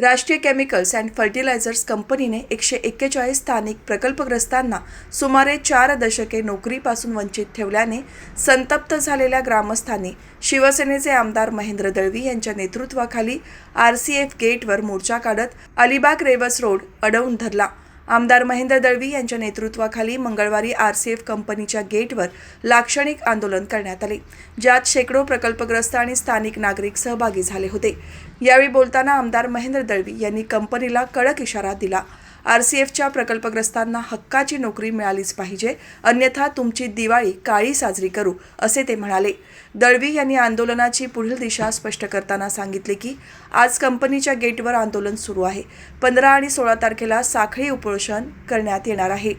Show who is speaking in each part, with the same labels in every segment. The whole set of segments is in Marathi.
Speaker 1: राष्ट्रीय केमिकल्स अँड फर्टिलायझर्स कंपनीने एकशे एक्केचाळीस स्थानिक प्रकल्पग्रस्तांना सुमारे चार दशके नोकरीपासून वंचित ठेवल्याने संतप्त झालेल्या ग्रामस्थांनी शिवसेनेचे आमदार महेंद्र दळवी यांच्या नेतृत्वाखाली आर सी एफ गेटवर मोर्चा काढत अलिबाग रेवस रोड अडवून धरला. आमदार महेंद्र दळवी यांच्या नेतृत्वाखाली मंगळवारी आर सी एफ कंपनीच्या गेटवर लाक्षणिक आंदोलन करण्यात आले ज्यात शेकडो प्रकल्पग्रस्त आणि स्थानिक नागरिक सहभागी झाले होते. यावेळी बोलताना आमदार महेंद्र दळवी यांनी कंपनीला कडक इशारा दिला. आर सी एफच्या प्रकल्पग्रस्तांना हक्काची नोकरी मिळालीच पाहिजे अन्यथा तुमची दिवाळी काळी साजरी करू असे ते म्हणाले. दळवी यांनी आंदोलनाची पुढील दिशा स्पष्ट करताना सांगितले की आज कंपनीच्या गेटवर आंदोलन सुरू आहे. पंधरा आणि सोळा तारखेला साखळी उपोषण करण्यात येणार आहे.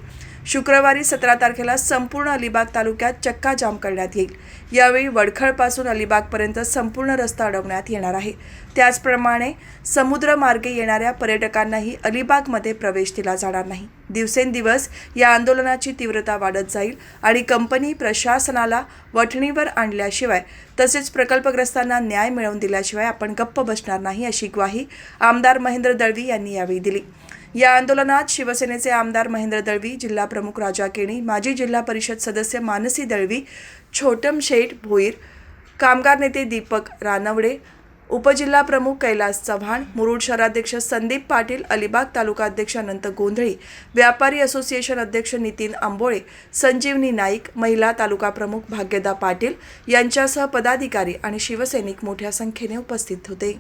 Speaker 1: शुक्रवारी सतरा तारखेला संपूर्ण अलिबाग तालुक्यात चक्का जाम करण्यात येईल. यावेळी वडखळपासून अलिबागपर्यंत संपूर्ण रस्ता अडवण्यात येणार आहे. त्याचप्रमाणे समुद्रमार्गे येणाऱ्या पर्यटकांनाही अलिबागमध्ये प्रवेश दिला जाणार नाही. दिवसेंदिवस या आंदोलनाची तीव्रता वाढत जाईल आणि कंपनी प्रशासनाला वठणीवर आणल्याशिवाय तसेच प्रकल्पग्रस्तांना न्याय मिळवून दिल्याशिवाय आपण गप्प बसणार नाही अशी ग्वाही आमदार महेंद्र दळवी यांनी यावेळी दिली. या आंदोलनात शिवसेनेचे आमदार महेंद्र दळवी जिल्हा प्रमुख राजा केणी माजी जिल्हा परिषद सदस्य मानसी दळवी छोटम शेठ भोईर कामगार नेते दीपक रानवडे उपजिल्हा प्रमुख कैलास चव्हाण मुरुड शहराध्यक्ष संदीप पाटील अलिबाग तालुका अध्यक्ष अनंत गोंधळी व्यापारी असोसिएशन अध्यक्ष नितीन आंबोळे संजीवनी नाईक महिला तालुका प्रमुख भाग्यदा पाटील यांच्यासह पदाधिकारी आणि शिवसैनिक मोठ्या संख्येने उपस्थित होते.